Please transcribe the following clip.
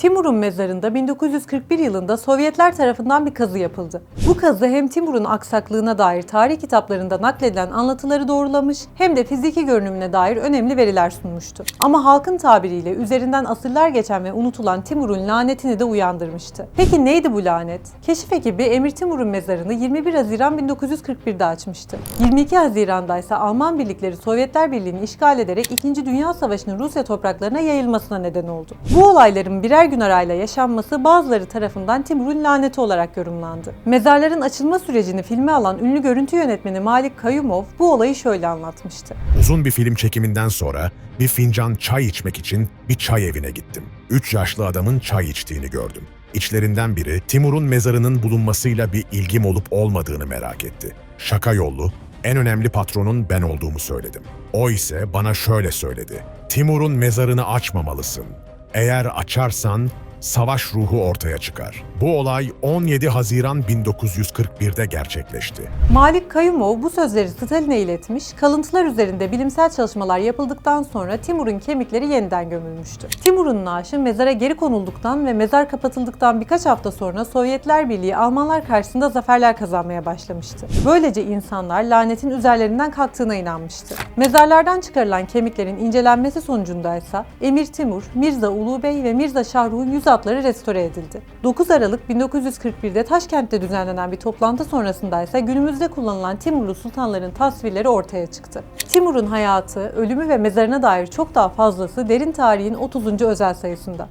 Timur'un mezarında 1941 yılında Sovyetler tarafından bir kazı yapıldı. Bu kazı hem Timur'un aksaklığına dair tarih kitaplarında nakledilen anlatıları doğrulamış hem de fiziki görünümüne dair önemli veriler sunmuştu. Ama halkın tabiriyle üzerinden asırlar geçen ve unutulan Timur'un lanetini de uyandırmıştı. Peki neydi bu lanet? Keşif ekibi Emir Timur'un mezarını 21 Haziran 1941'de açmıştı. 22 Haziran'da ise Alman birlikleri Sovyetler Birliği'ni işgal ederek 2. Dünya Savaşı'nın Rusya topraklarına yayılmasına neden oldu. Bu olayların birer gün arayla yaşanması bazıları tarafından Timur'un laneti olarak yorumlandı. Mezarların açılma sürecini filme alan ünlü görüntü yönetmeni Malik Kayumov bu olayı şöyle anlatmıştı. Uzun bir film çekiminden sonra bir fincan çay içmek için bir çay evine gittim. Üç yaşlı adamın çay içtiğini gördüm. İçlerinden biri Timur'un mezarının bulunmasıyla bir ilgim olup olmadığını merak etti. Şaka yollu, en önemli patronun ben olduğumu söyledim. O ise bana şöyle söyledi. Timur'un mezarını açmamalısın. Eğer açarsan savaş ruhu ortaya çıkar. Bu olay 17 Haziran 1941'de gerçekleşti. Malik Kayumov bu sözleri Stalin'e iletmiş, kalıntılar üzerinde bilimsel çalışmalar yapıldıktan sonra Timur'un kemikleri yeniden gömülmüştü. Timur'un naaşı mezara geri konulduktan ve mezar kapatıldıktan birkaç hafta sonra Sovyetler Birliği Almanlar karşısında zaferler kazanmaya başlamıştı. Böylece insanlar lanetin üzerlerinden kalktığına inanmıştı. Mezarlardan çıkarılan kemiklerin incelenmesi sonucunda ise Emir Timur, Mirza Ulu Bey ve Mirza Şahruh'un yüz hatları restore edildi. 9 Aralık 1941'de Taşkent'te düzenlenen bir toplantı sonrasında ise günümüzde kullanılan Timurlu sultanların tasvirleri ortaya çıktı. Timur'un hayatı, ölümü ve mezarına dair çok daha fazlası Derin Tarihin 30. özel sayısında.